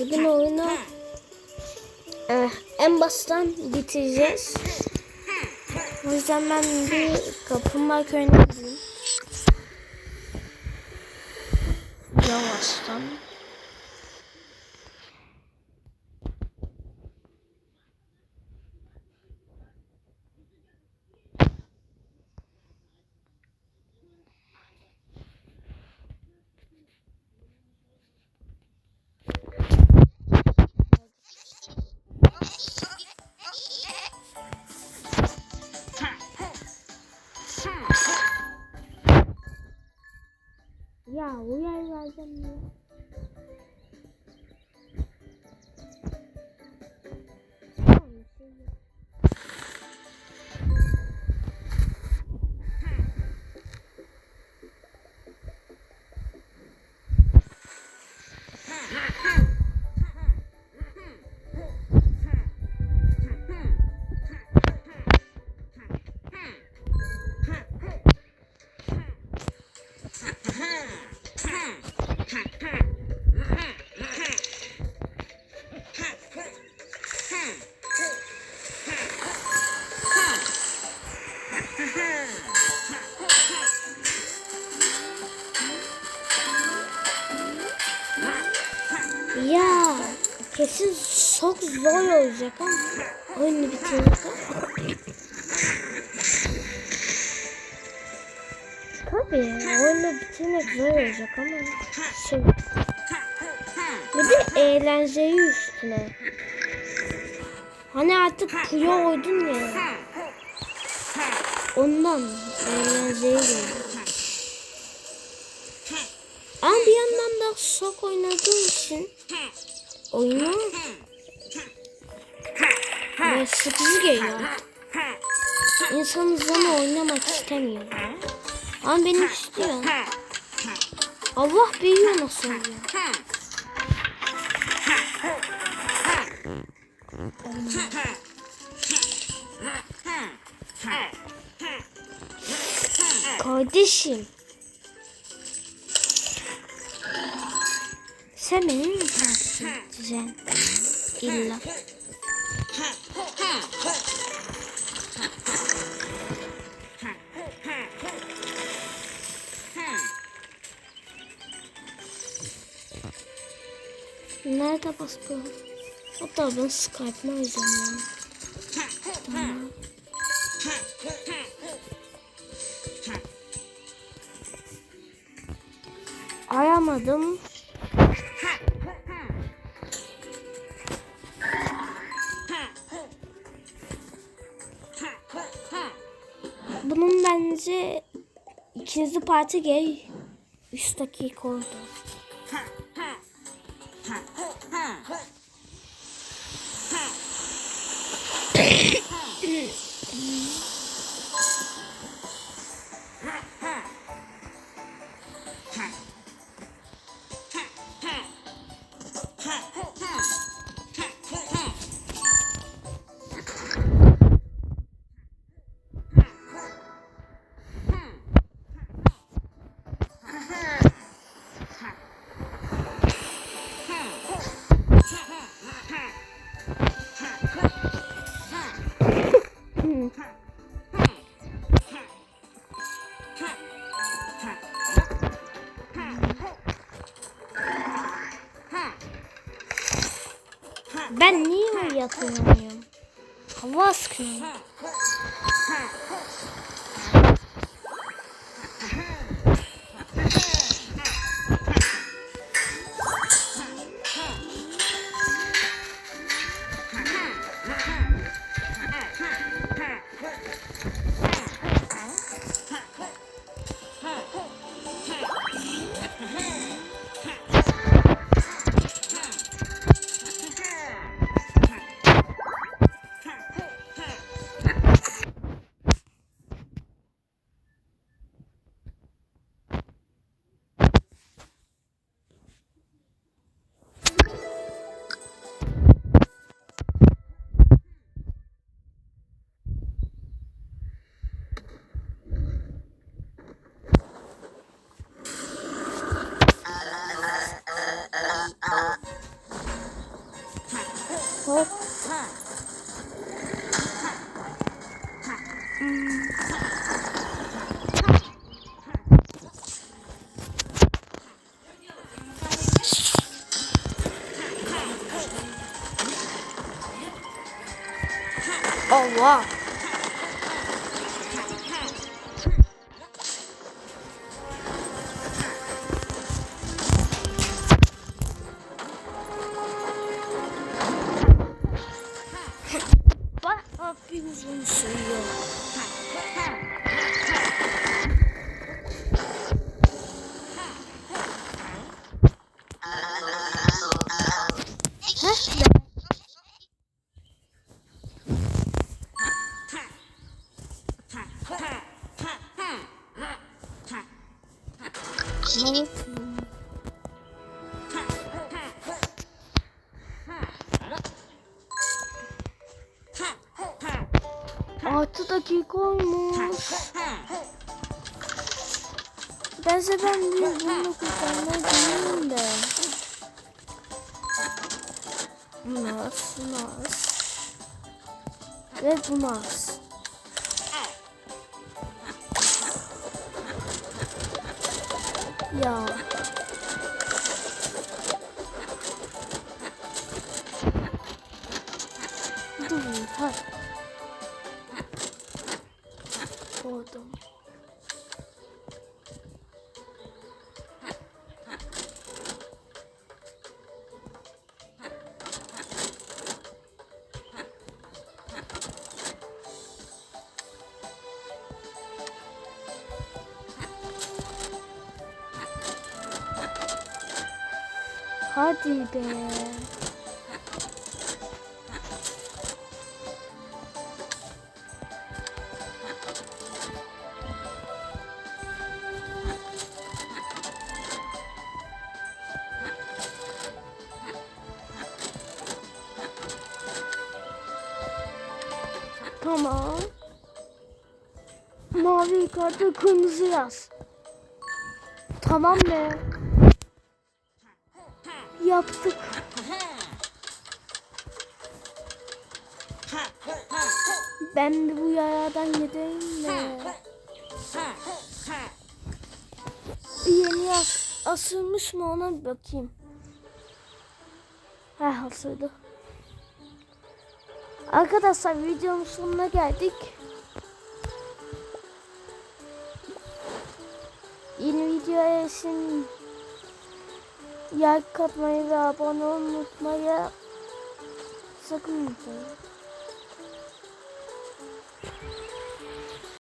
Bugün oyunu eh, en baştan bitireceğiz. O yüzden ben bir kaplumbağa köyüne gideyim. Yavaştan. Kesin çok zor olacak ama oyunu bitirmek. Tabii oyunu bitirmek zor olacak ama şey. Bir de eğlenceli üstüne. Hani artık kuyu oydun ya. Ondan eğlenceli geliyor. Ama bir yandan da sok oynadığım için oyunu böyle sıkıcı geliyor. İnsanın zaman oynamak istemiyor. Ama benim istiyor. Allah biliyor nasıl oluyor. Kardeşim. Sen beni mi takip edeceksin? İlla. Nerede başka? Hatta ben arayacağım ya. Tamam. Aramadım. Bunun bence ikinci parti gel 3 dakika oldu. Ben niye uyuyamıyorum? Allah 嗯。哦，我。Bir uzun sürüyor. Ne yapayım? Altı dakika olmuş. Bense ben bunu kurtarmayı deneyim de. Nas, nas. Ve bu nas. Ya. Pardon. Hadi be. Mavi kartı kırmızı yaz. Tamam be. Yaptık. Ben de bu yaradan gideyim de. Yeni yaz asılmış mı ona bir bakayım. Heh asıldı. Arkadaşlar videonun sonuna geldik. Yeni videoya için like atmayı ve abone olmayı unutmayı sakın unutmayın.